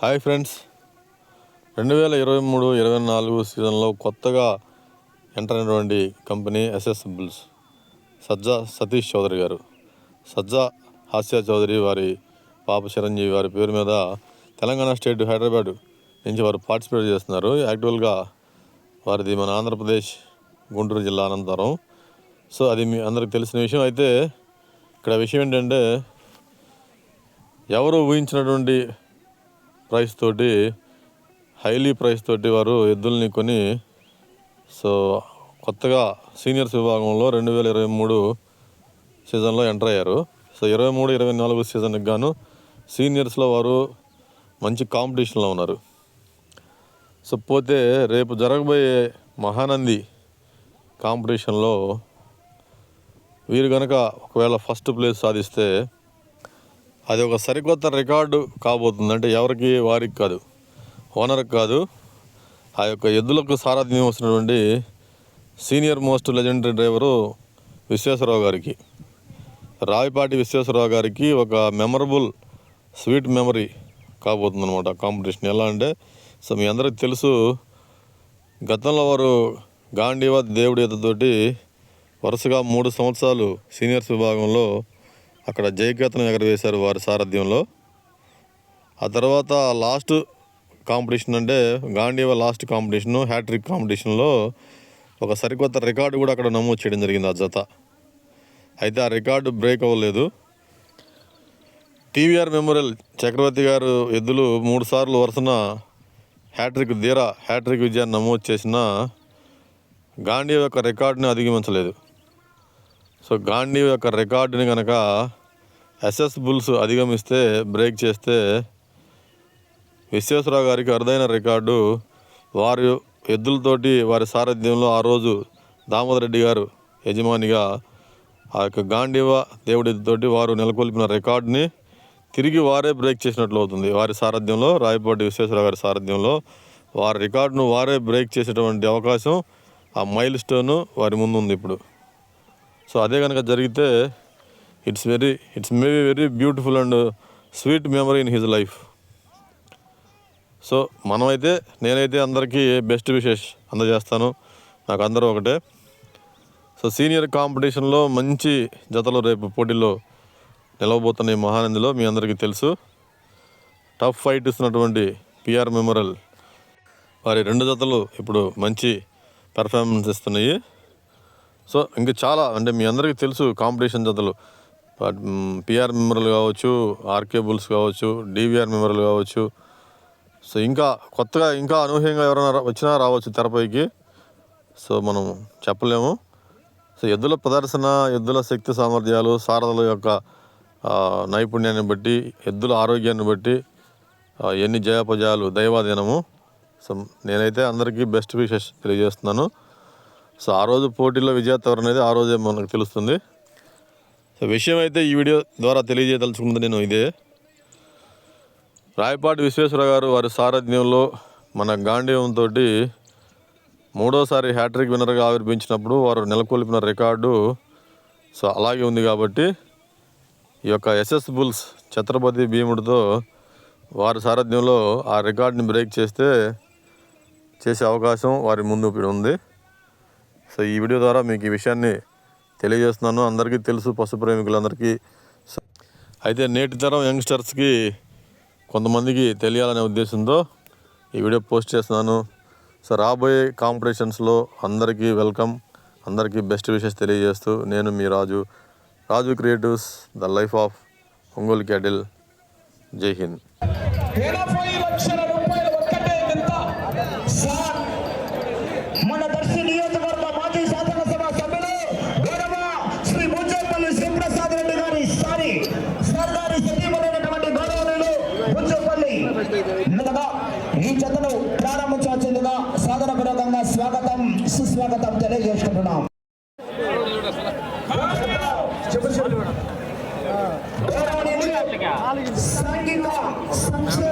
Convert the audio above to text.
Hi friends. రెండు వేల ఇరవై మూడు ఇరవై నాలుగు సీజన్లో కొత్తగా ఎంటర్ అయినటువంటి కంపెనీ ఎస్ఎస్ సజ్జా సతీష్ చౌదరి గారు. సజ్జా హాస్య చౌదరి వారి పాప చిరంజీవి వారి పేరు మీద తెలంగాణ స్టేట్ హైదరాబాద్ నుంచి వారు పార్టిసిపేట్ చేస్తున్నారు. యాక్చువల్గా వారిది మన ఆంధ్రప్రదేశ్ గుంటూరు జిల్లా అనంతరం. సో అది మీ అందరికి తెలిసిన విషయం. అయితే ఇక్కడ విషయం ఏంటంటే ఎవరు ఊహించినటువంటి ప్రైస్ తోటి హైలీ ప్రైస్ తోటి వారు ఎద్దుల్ని కొని సో కొత్తగా సీనియర్స్ విభాగంలో రెండు వేల ఇరవై మూడు సీజన్లో ఎంటర్ అయ్యారు. సో ఇరవై మూడు ఇరవై నాలుగు సీజన్కి గాను సీనియర్స్లో వారు మంచి కాంపిటీషన్లో ఉన్నారు. సో పోతే రేపు జరగబోయే మహానంది కాంపిటీషన్లో వీరు కనుక ఒకవేళ ఫస్ట్ ప్లేస్ సాధిస్తే అది ఒక సరికొత్త రికార్డు కాబోతుంది అంటే ఎవరికి వారికి కాదు ఓనర్కి కాదు ఆ యొక్క ఎద్దులకు సారథ్యం వస్తున్నటువంటి senior most legendary driver Visweswararao గారికి రావిపాటి విశ్వేశ్వరరావు గారికి ఒక మెమరబుల్ స్వీట్ మెమరీ కాబోతుంది అనమాట కాంపిటీషన్. ఎలా అంటే సో మీ అందరికి తెలుసు గతంలో వారు గాంధీవా దేవుడి ఎద్దతోటి వరుసగా మూడు సంవత్సరాలు సీనియర్స్ విభాగంలో అక్కడ జయకేతనం ఎగరవేశారు వారి సారథ్యంలో. ఆ తర్వాత లాస్ట్ కాంపిటీషన్ అంటే గాంధీవ లాస్ట్ కాంపిటీషన్ హ్యాట్రిక్ కాంపిటీషన్లో ఒక సరికొత్త రికార్డు కూడా అక్కడ నమోదు చేయడం జరిగింది ఆ జత. అయితే ఆ రికార్డు బ్రేక్ అవ్వలేదు. టీవీఆర్ మెమోరియల్ చక్రవర్తి గారు ఎద్దులు మూడు సార్లు వరుసన హ్యాట్రిక్ ధీరా హ్యాట్రిక్ విజయాన్ని నమోదు చేసిన గాంధీ యొక్క రికార్డుని అధిగమించలేదు. సో గాంధీ యొక్క రికార్డుని కనుక ఎస్ఎస్ బుల్స్ అధిగమిస్తే బ్రేక్ చేస్తే విశ్వేశ్వరరావు గారికి అరుదైన రికార్డు. వారి ఎద్దులతోటి వారి సారథ్యంలో ఆ రోజు దామోదర్ రెడ్డి గారు యజమానిగా ఆ యొక్క గాంధీవా దేవుడితోటి వారు నెలకొల్పిన రికార్డుని తిరిగి వారే బ్రేక్ చేసినట్లు అవుతుంది. వారి సారథ్యంలో రాయపాటి విశ్వేశ్వరరావు గారి సారథ్యంలో వారి రికార్డును వారే బ్రేక్ చేసేటువంటి అవకాశం ఆ మైల్ స్టోను వారి ముందు ఉంది ఇప్పుడు. సో అదే కనుక జరిగితే it's very it's may very beautiful and sweet memory in his life. So మనమైతే నేనైతే అందరికీ బెస్ట్ విషెస్ అందజేస్తాను. నాకు అందరూ ఒకటే. సో సీనియర్ కాంపిటీషన్లో మంచి జతలు రేపు పోటీల్లో నిలవబోతున్న ఈ మహానందిలో మీ అందరికీ తెలుసు. టఫ్ ఫైట్ ఇస్తున్నటువంటి పిఆర్ మెమోరియల్ వారి రెండు జతలు ఇప్పుడు మంచి పెర్ఫార్మెన్స్ ఇస్తున్నాయి. సో ఇంకా చాలా అంటే మీ అందరికీ తెలుసు కాంపిటీషన్ జతలు. పిఆర్ మెమోరియల్ కావచ్చు ఆర్కే బుల్స్ కావచ్చు డివిఆర్ మెమోరియల్ కావచ్చు. సో ఇంకా కొత్తగా ఇంకా అనూహ్యంగా ఎవరైనా వచ్చినా రావచ్చు తెరపైకి. సో మనం చెప్పలేము. సో ఎద్దుల ప్రదర్శన ఎద్దుల శక్తి సామర్థ్యాలు సారథుల యొక్క నైపుణ్యాన్ని బట్టి ఎద్దుల ఆరోగ్యాన్ని బట్టి ఎన్ని జయాపజయాలు దైవాధీనము. సో నేనైతే అందరికీ బెస్ట్ విషెస్ తెలియజేస్తున్నాను. సో ఆ రోజు పోటీలో విజేత ఎవరు అనేది ఆ రోజే మనకు తెలుస్తుంది. సో విషయం అయితే ఈ వీడియో ద్వారా తెలియజేయదలుచుకున్నది నేను ఇదే. రాయపాటి విశ్వేశ్వర గారు వారి సారథ్యంలో మన గాంధీవంతో మూడోసారి హ్యాట్రిక్ విన్నర్గా ఆవిర్భించినప్పుడు వారు నెలకొల్పిన రికార్డు సో అలాగే ఉంది కాబట్టి ఈ యొక్క ఎస్ఎస్ బుల్స్ ఛత్రపతి భీముడితో వారి సారథ్యంలో ఆ రికార్డుని బ్రేక్ చేస్తే చేసే అవకాశం వారి ముందు ఉంది. సో ఈ వీడియో ద్వారా మీకు ఈ విషయాన్ని తెలియజేస్తున్నాను. అందరికీ తెలుసు పశు ప్రేమికులందరికీ. సో అయితే నేటి తరం యంగ్స్టర్స్కి కొంతమందికి తెలియాలనే ఉద్దేశంతో ఈ వీడియో పోస్ట్ చేస్తున్నాను. సో రాబోయే కాంపిటీషన్స్లో అందరికీ వెల్కమ్ అందరికీ బెస్ట్ విషెస్ తెలియజేస్తూ నేను మీ Raju. Raju creatives the life of Ongole cattle Jai Hind. సుస్వాగతం తెలియజేసుకుంటున్నాం. సాంఘిక సంక్షేమ